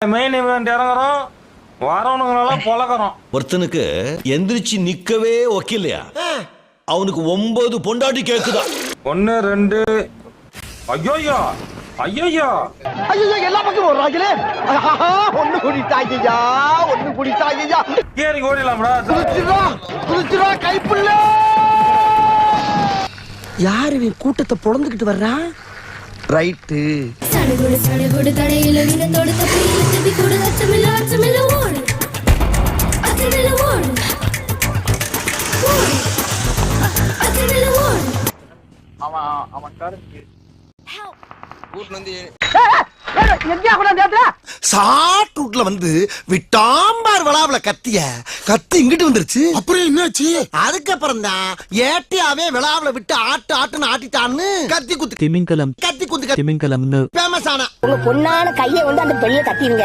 Main event இறங்குறோம். வரவனுங்களெல்லாம் பொழக்கிறோம் ஒருத்தனுக்கு எந்திரிச்சு நிக்கவே ஒக்கில்லையா அவனுக்கு ஒன்பது பொண்டாட்டி கேக்குதா? ஒன்று ரெண்டு. ஐயோயோ ஐயோயோ. ஐயோ எல்லா பக்கம் வர்றாங்களே ஒண்ணு குடித்தாங்கய்யா ஒண்ணு குடித்தாங்கய்யா ஏறி ஓடிடலாம்டா. குதிச்சுடா குதிச்சுடா கைப்புள்ள. யார் இவன் கூட்டத்தை பொழந்துகிட்டு வர்றான் ரைட்டு. சடுகுடு சடுகுடு தடையில வினத்தோடு சாட் ரூட்ல வந்து விட்டாம்பார் விழாவுல கத்திய கத்தி இங்கிட்டு வந்துருச்சு. அப்புறம் என்னாச்சு? அதுக்கப்புறம் தான் ஏட்டியாவே விழாவுல விட்டு ஆட்டு ஆட்டுன்னு ஆட்டிட்டான்னு கத்தி குத்து திமிங்கலம் கத்தி குத்து திமிங்கலம்னு. ஃபேமஸ் ஆன. உங்க பொண்ணான கையை வந்து அந்த பெண்ணில தட்டிடுங்க